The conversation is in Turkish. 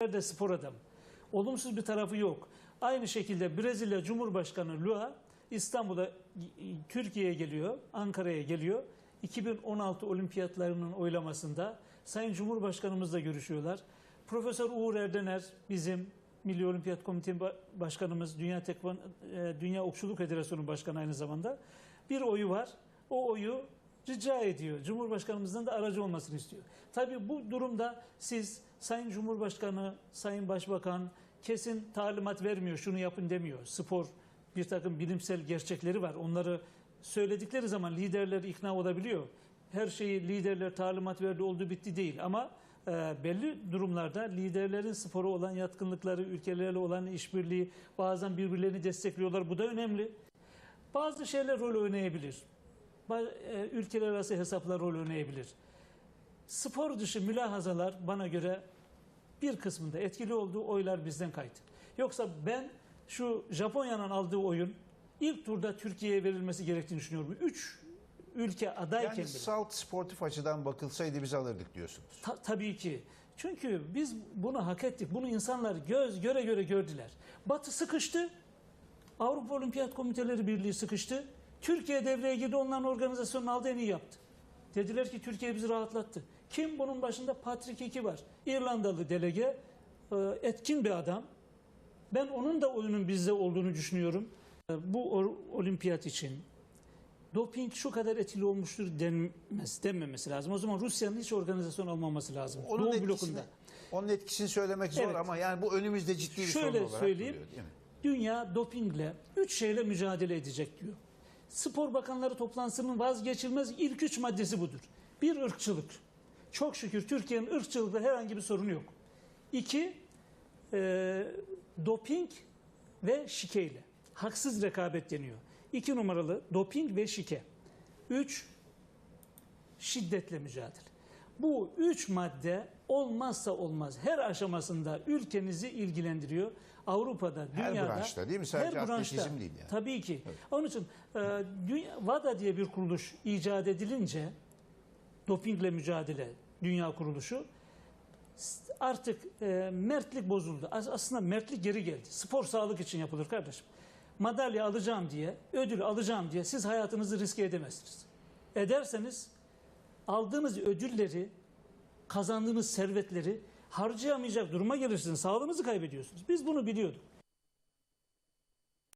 de spor adamı. Olumsuz bir tarafı yok. Aynı şekilde Brezilya Cumhurbaşkanı Lula İstanbul'a, Türkiye'ye geliyor, Ankara'ya geliyor. 2016 olimpiyatlarının oylamasında Sayın Cumhurbaşkanımızla görüşüyorlar. Profesör Uğur Erdener bizim Milli Olimpiyat Komitesi Ba- Başkanımız, Dünya Tekvan e, Dünya Okçuluk Federasyonu Başkanı aynı zamanda bir oyu var. O oyu rica ediyor. Cumhurbaşkanımızdan da aracı olmasını istiyor. Tabii bu durumda siz Sayın Cumhurbaşkanı, Sayın Başbakan kesin talimat vermiyor, şunu yapın demiyor. Spor bir takım bilimsel gerçekleri var. Onları söyledikleri zaman liderler ikna olabiliyor. Her şeyi liderler talimat verdi oldu bitti değil ama e, belli durumlarda liderlerin spora olan yatkınlıkları, ülkelerle olan işbirliği bazen birbirlerini destekliyorlar. Bu da önemli. Bazı şeyler rol oynayabilir. E, Ülkeler arası hesaplar rol oynayabilir. Spor dışı mülahazalar bana göre bir kısmında etkili olduğu oylar bizden kaydı. Yoksa ben şu Japonya'nın aldığı oyun ilk turda Türkiye'ye verilmesi gerektiğini düşünüyorum. Üç ülke adayken Yani bile. salt sportif açıdan bakılsaydı biz alırdık diyorsunuz. Ta- tabii ki. Çünkü biz bunu hak ettik. Bunu insanlar göz göre göre gördüler. Batı sıkıştı. Avrupa Olimpiyat Komiteleri Birliği sıkıştı. Türkiye devreye girdi. Onların organizasyonunu aldı en iyi yaptı. Dediler ki Türkiye bizi rahatlattı. Kim bunun başında? Patrick Hickey var. İrlandalı delege. e, Etkin bir adam. Ben onun da oyunun bizde olduğunu düşünüyorum. E, Bu olimpiyat için doping şu kadar etkili olmuştur denmez, denmemesi lazım. O zaman Rusya'nın hiç organizasyon almaması lazım. Onun Doğu etkisini, blokunda. onun etkisini söylemek zor Evet. ama yani bu önümüzde ciddi bir sorun Şöyle olarak söyleyeyim. duruyor, değil mi? Dünya dopingle üç şeyle mücadele edecek diyor. Spor bakanları toplantısının vazgeçilmez ilk üç maddesi budur. Bir ırkçılık. Çok şükür Türkiye'nin ırkçılıkla herhangi bir sorunu yok. İki, e, doping ve şikeyle. Haksız rekabet deniyor. İki numaralı doping ve şike. Üç, şiddetle mücadele. Bu üç madde olmazsa olmaz. Her aşamasında ülkenizi ilgilendiriyor. Avrupa'da, Her dünyada. branşta değil mi? Sadece atletizm değil yani. Tabii ki. Onun için e, dünya, WADA diye bir kuruluş icat edilince dopingle mücadele dünya kuruluşu artık e, mertlik bozuldu. As- aslında mertlik geri geldi. Spor sağlık için yapılır kardeşim. Madalya alacağım diye, ödül alacağım diye siz hayatınızı riske edemezsiniz. Ederseniz aldığınız ödülleri, kazandığınız servetleri harcayamayacak duruma gelirsiniz. Sağlığınızı kaybediyorsunuz. Biz bunu biliyorduk.